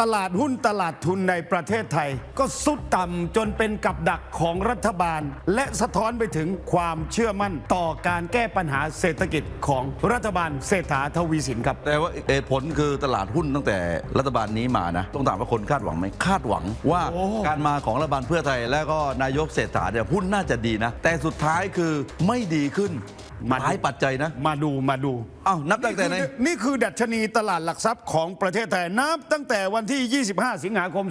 ตลาดหุ้นตลาดทุนในประเทศไทย ก็สุดต่ำจนเป็นกับดักของรัฐบาล และสะท้อนไปถึงความเชื่อมั่นต่อการแก้ปัญหาเศรษฐกิจของรัฐบาลเศรษฐาทวีสินครับ แต่ว่าเหตุผลคือตลาดหุ้นตั้งแต่รัฐบาลนี้มานะ ต้องถามว่าคนคาดหวังไหมคาดหวังว่าโอ้ การมาของรัฐบาลเพื่อไทย แล้วก็นายกเศรษฐาเนี่ยหุ้นน่าจะดีนะ แต่สุดท้ายคือไม่ดีขึ้น หลายปัจจัยนะ มาดูมาดูอ้าวนับตั้งแต่ไหนนี่คือนี่คือดัชนีตลาดหลักทรัพย์ของประเทศไทยนับตั้งแต่วันที่ 25 สิงหาคม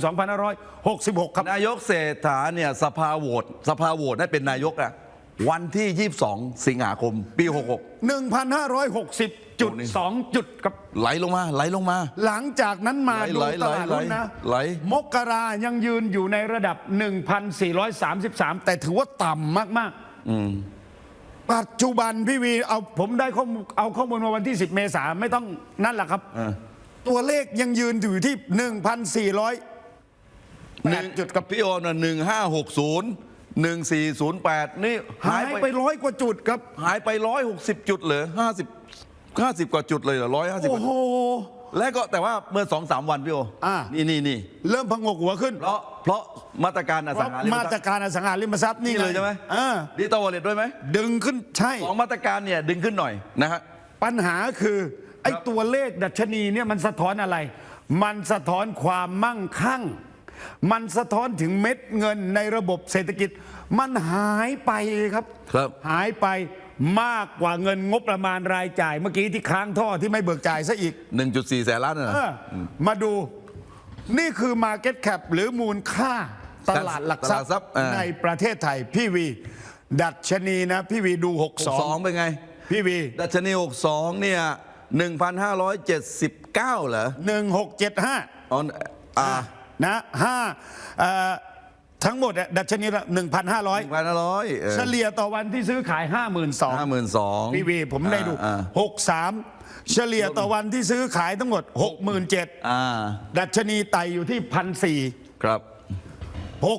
2566 ครับ นายกเศรษฐาเนี่ยสภาโหวตสภาโหวตให้เป็นนายกอะวันที่ 22 สิงหาคม ปี1,560.2จุดครับ66ไหลลงมา ไหลลงมา หลังจากนั้นมาไหลดูไหลตลาดหุ้นนะไหลมกรายังยืนอยู่ในระดับ 1,433 แต่ถือว่าต่ำมากอืมๆ ปัจจุบันพี่วีเอาผมได้ข้อมูลเอาข้อมูลมาวันที่ 10 เมษาไม่ต้องนั่นแหละครับ เออ ตัวเลขยังยืนอยู่ที่ 1,400 หนึ่งจุดกับพี่โอนหนึ่งห้าหกศูนย์หนึ่งสี่ศูนย์แปดนี่หายไปร้อยกว่าจุดครับ หายไปร้อยหกสิบจุดเลยห้าสิบห้าสิบกว่าจุดเลยเหรอร้อยห้าสิบโอ้โห และก็แต่ว่าเมื่อสองสามวันพี่โออ่านี่ นี่นี่เริ่มพงกหัวขึ้นเพราะเพราะมาตรการอเพสัราะงหาริมมาทตรรัพย์ การอสังหาริมทรัพย์นี่นี่เลยใช่ไหม เออดิจิตอลวอลเล็ตด้วยไหมดึงขึ้นใช่ สองมาตรการเนี่ยดึงขึ้นหน่อยนะฮะ ปัญหาคือไอ้ตัวเลขดัชนีเนี่ยมันสะท้อนอะไร มันสะท้อนความมั่งคั่ง มันสะท้อนถึงเม็ดเงินในระบบเศรษฐกิจ มันหายไปครับครับ หายไปมากกว่าเงินงบประมาณรายจ่ายเมื่อกี้ที่ค้างท่อที่ไม่เบิกจ่ายซะอีก 1.4 แสนล้านนะเออมาดูนี่คือ Market Cap หรือมูลค่าตลาดหลักทรัพตลาดทรัพย์ย์อ่าในประเทศไทย พี่วี ดัชนีนะ พี่วีดูสอง62 เป็นไง พี่วี ดัชนี 62 เนี่ย 1,579 เหรอ1675 อ๋ออ่า นะห้าเอ่อ ทั้งหมดอะดัชนีละ1,500 1,500เฉลี่ยต่อวันที่ซื้อขาย 52,000ห้าหมื่นสองพี่วีผมได้ดู63 เฉลี่ยต่อวันที่ซื้อขายทั้งหมด 67,000อ่าดัชนีไต่อยู่ที่1,400ครับ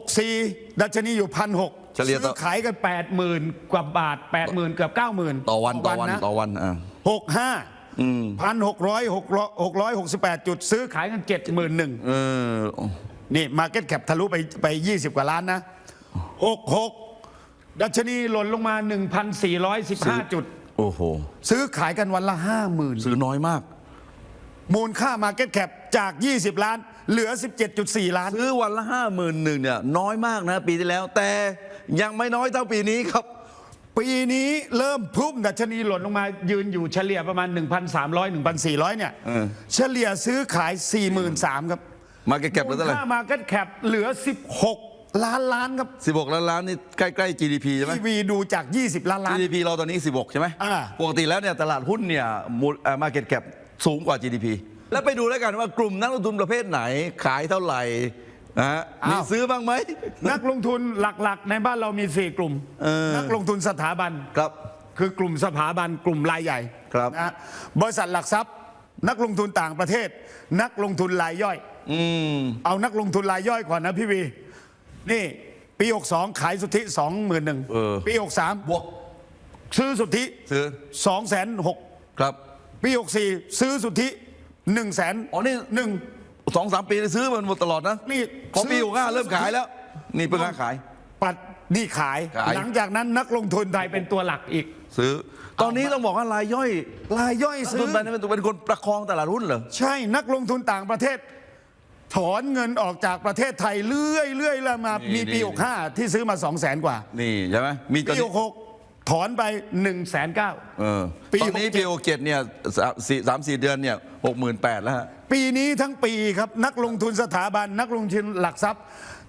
64ดัชนีอยู่1,600เฉลี่ยต่อ ซื้อขายกัน 80,000 กว่าบาท 80,000เกือบ90,000 ต่อวันต่อวันนะต่อวันอ่า65พันหกร้อยหกหกร้อยหกสิบแปดจุดซื้อขายกันเจ็ดหมื่นหนึ่ง เออ นี่มาเก็ตแคปทะลุไปไป 20 กว่าล้านนะ 66 ดัชนีหล่นลงมา 1,415 จุด โอ้โห ซื้อขายกันวันละ 50,000 ซื้อน้อยมาก มูลค่ามาเก็ตแคปจาก 20 ล้าน เหลือ 17.4 ล้าน ซื้อวันละห้าหมื่นหนึ่งเนี่ยน้อยมากนะปีที่แล้ว แต่ยังไม่น้อยเท่าปีนี้ครับปีนี้เริ่มพุ่มดัชนีหล่นลงมายืนอยู่เฉลี่ยประมาณ 1,300 1,400 เนี่ยเออเฉลี่ยซื้อขาย 43,000 ครับ มาเก็ตแคปมูแล้วลเท่าไหร่ ค่ามาเก็ตแคปเหลือ 16 ล้านล้านครับสิบหกล้านล้านนี่ใกล้ๆ GDP ใช่ไหม ทีวีดูจาก 20 ล้านล้าน GDP เราตอนนี้ 16 ใช่ไหมอ่า ปกติแล้วเนี่ยตลาดหุ้นเนี่ยมาเก็ตแคปสูงกว่า GDP แล้วไปดูแล้วกันว่ากลุ่มนักลงทุนประเภทไหนขายเท่าไหร่นะฮะมีซื้อบ้างไหม นักลงทุนหลักๆ ในบ้านเรามี 4 กลุ่ม เออ นักลงทุนสถาบัน ครับ คือกลุ่มสถาบันกลุ่มรายใหญ่ครับนะบริษัทหลักทรัพย์ นักลงทุนต่างประเทศ นักลงทุนรายย่อยอืมเอานักลงทุนรายย่อยก่อนนะพี่วี นี่ ปี 62 ขายสุทธิ 21,000เออปี 63 บวก ซื้อสุทธิซื้อ2 6 0 0ครับ ปี 64 ซื้อสุทธิ1 0 0 0 0แสนอ๋อนี่หนึ่งสองสามปีซื้อมันหมดตลอดนะนี่พอปีซื้อหกห้าเริ่มขายแล้ว นี่เพิ่งขาย ปัดนี่ขายขาย หลังจากนั้นนักลงทุนไทยเป็นตัวหลักอีก ซื้อ ตอนนี้ต้องบอกว่ารายย่อยรายย่อยซื้ซื้ออไปเป็นเป็นคนประคองตลาดหุ้นเหรอ ใช่นักลงทุนต่างประเทศ ถอนเงินออกจากประเทศไทยเรื่อยเรื่อยแล้วมา นี่มีปี นี่ 65 ที่ซื้อมา 2 0 0แสนกว่า นี่ใช่ไหมมีตอนปี นี้66 ถอนไป1นึ่งแสนเก้าเออปีตอนนี้67 ปีหกเจ็ดเนี่ยสามสี่สามสี่เดือนเนี่ยหกหมื่นแปดแล้วฮะ ปีนี้ทั้งปีครับ นักลงทุนสถาบัน นักลงทุนหลักทรัพย์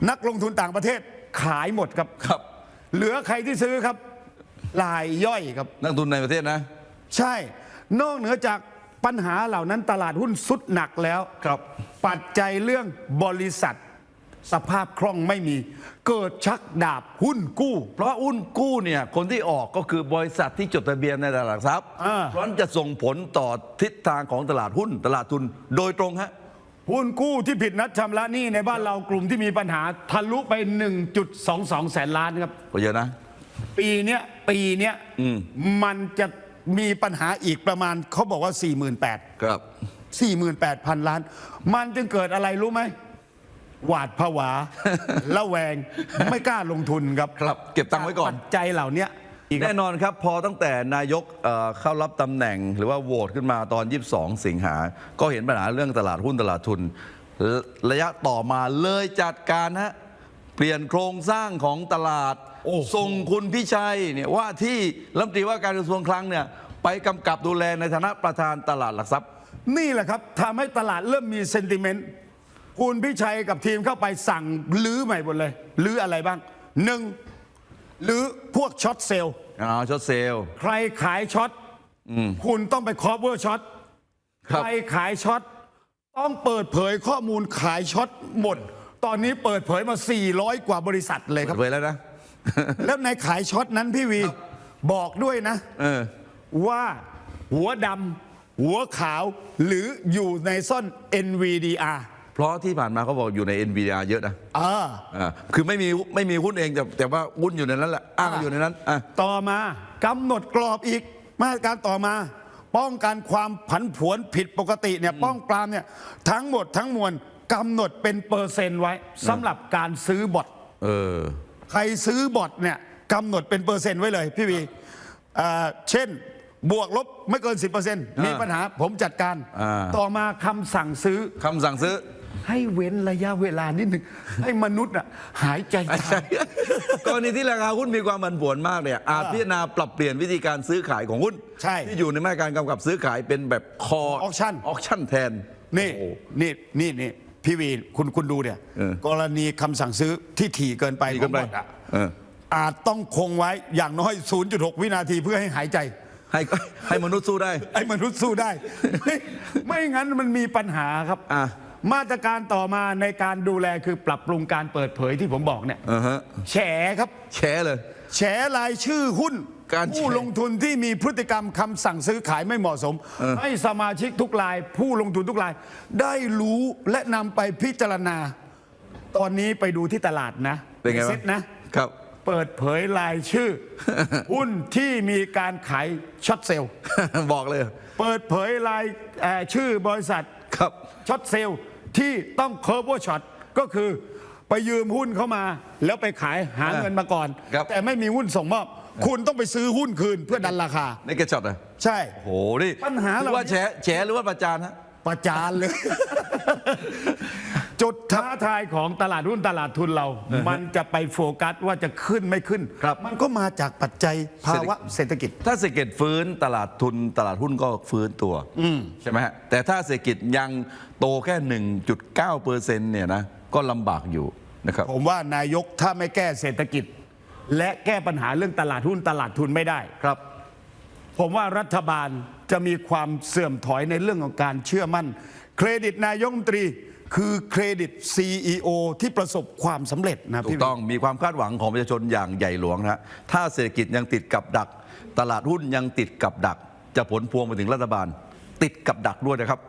นักลงทุนต่างประเทศขายหมดครับ ครับ เหลือใครที่ซื้อครับ รายย่อยครับ นักทุนในประเทศนะ ใช่ นอกเหนือจากปัญหาเหล่านั้นตลาดหุ้นสุดหนักแล้ว ครับ ปัจจัยเรื่องบริษัท สภาพคล่องไม่มี เกิดชักดาบหุ้นกู้ เพราะหุ้นกู้เนี่ยคนที่ออกก็คือบริษัทที่จดทะเบียนในตลาดหลักทรัพย์อ่า เพราะฉะนั้นจะส่งผลต่อทิศทางของตลาดหุ้น ตลาดทุนโดยตรงฮะ หุ้นกู้ที่ผิดนัดชำระหนี้ในบ้านเรากลุ่มที่มีปัญหาทะลุไป 1.22 แสนล้านครับ ก็เยอะนะ ปีเนี้ย ปีเนี้ยอืมมันจะมีปัญหาอีกประมาณเขาบอกว่า 48,000ครับ 48,000 ล้าน มันจึงเกิดอะไรรู้ไหมหวาดผวา ละแวง ไม่กล้าลงทุนครับครับเก็บตังค์ไว้ก่อน ปัจจัยเหล่านี้อีกครับแน่นอนครับ พอตั้งแต่นายกเอ่อเข้ารับตำแหน่ง หรือว่าโหวตขึ้นมาตอน 22 สิงหา ก็เห็นปัญหาเรื่องตลาดหุ้นตลาดทุน ระระยะต่อมาเลยจัดการฮะเปลี่ยนโครงสร้างของตลาดโอ้โห ส่งคุณพิชัยเนี่ยว่าที่รัฐมนตรีว่าการกระทรวงคลังเนี่ยไปกำกับดูแลในฐานะประธานตลาดหลักทรัพย์ นี่แหละครับทำให้ตลาดเริ่มมีเซนติเมนต์คุณพิชัยกับทีมเข้าไปสั่งลื้อใหม่หมดเลยลื้ออะไรบ้างหนึ่งลื้อพวกช็อตเซลล์อ๋อช็อตเซลล์ใครขายช็อตคุณต้องไปคอ v เวอร์ช็อตครับใครขายช็อตต้องเปิดเผยข้อมูลขายช็อตหมด ตอนนี้เปิดเผยมา 400 กว่าบริษัทเลยครับเปิดแล้วนะ แล้วในขายช็อตนั้นพี่วีบอกด้วยนะเออว่าหัวดำหัวขาวหรืออยู่ในซ่อน NVDR เพราะที่ผ่านมาเขาบอกอยู่ใน NVDR เยอะนะอ่าอ่าคือไม่มีไม่มีหุ้นเองแต่แต่ว่าหุ้นอยู่ในนั้นแหละอ้างว่าอยู่ในนั้นอะต่อมากำหนดกรอบอีกมาตรการต่อมา ป้องกันความผันผวนผิดปกติเนี่ยป้องปรามเนี่ยทั้งหมดทั้งมวลกำหนดเป็นเปอร์เซนต์ไว้สำหรับการซื้อบอทเออ ใครซื้อบอทเนี่ยกำหนดเป็นเปอร์เซนต์ไว้เลยพี่วีอ่าเช่นบวกลบไม่เกิน 10%มีปัญหาผมจัดการอ่าต่อมาคำสั่งซื้อคำสั่งซื้อ ให้เว้นระยะเวลานิดหนึ่งให้มนุษย์อะหายใจทางกรณีที่ราคาหุ้นมีความผันผวนมากเนี่ยอาจพิจารณาปรับเปลี่ยนวิธีการซื้อขายของหุ้น ใช่ ที่อยู่ในมาตรการกำกับซื้อขายเป็นแบบคอ Auction ออกชั่นแทน นี่โอ้โหนี่นี่นี่ พี่วีคุณคุณดูเนี่ยเออ กรณีคำสั่งซื้อที่ถี่เกินไปถี่ขเกิองนไปบอทอะเออ อาจต้องคงไว้อย่างน้อย 0.6 วินาทีเพื่อให้หายใจ ให้ให้มนุษย์สู้ได้ ไอ้มนุษย์สู้ได้ ไม่ไม่งั้นมันมีปัญหาครับ อะ มาตรการต่อมาในการดูแลคือปรับปรุงการเปิดเผยที่ผมบอกเนี่ย อ่าฮะแฉครับแชร์เลย แฉรายชื่อหุ้น การแฉผู้ลงทุนที่มีพฤติกรรมคำสั่งซื้อขายไม่เหมาะสม ให้สมาชิกทุกราย ผู้ลงทุนทุกราย ได้รู้และนำไปพิจารณา ตอนนี้ไปดูที่ตลาดนะเป็นไงเซ็วะตนะครับ เปิดเผยรายชื่อ หุ้นที่มีการขายช็อตเซลล์บอกเลยเปิดเผยรายเอ่อชื่อบริษัท ครับ ช็อตเซลล์ที่ต้องเคอร์ v ช็อตก็คือไปยืมหุ้นเข้ามา แล้วไปขายหาอ่าเงินมาก่อน ครับแต่ไม่มีหุ้นส่งมอบ คุณต้องไปซื้อหุ้นคืนเพื่อดันราคา ในกระช็อตอะใช่โหนี่ปัญหาหเหรืล่าอว่านี้แฉแฉหรือว่าประจานฮะ ประจานเลย จุดท้าทายของตลาดหุ้นตลาดทุนเรา มันจะไปโฟกัสว่าจะขึ้นไม่ขึ้น ครับ มันก็มาจากปัจจัยภาวะเศรษฐกิจ ถ้าเศรษฐกิจฟื้นตลาดทุนตลาดหุ้นก็ฟื้นตัวใช่ไหมฮะแต่ถ้าเศรษฐกิจยังโตแค่ 1.9เปอร์เซ็นต์เนี่ยนะก็ลำบากอยู่นะครับ ผมว่านายกถ้าไม่แก้เศรษฐกิจ และแก้ปัญหาเรื่องตลาดหุ้นตลาดทุนไม่ได้ครับ ผมว่ารัฐบาลจะมีความเสื่อมถอยในเรื่องของการเชื่อมั่น เครดิตนายกรัฐมนตรีคือเครดิต CEO ที่ประสบความสำเร็จนะถูพี่กต้องมีความคาดหวังของประชาชนอย่างใหญ่หลวงนะฮะถ้าเศรษฐกิจยังติดกับดัก ตลาดหุ้นยังติดกับดัก จะผลพวงไปถึงรัฐบาล ติดกับดักด้วยนะครับ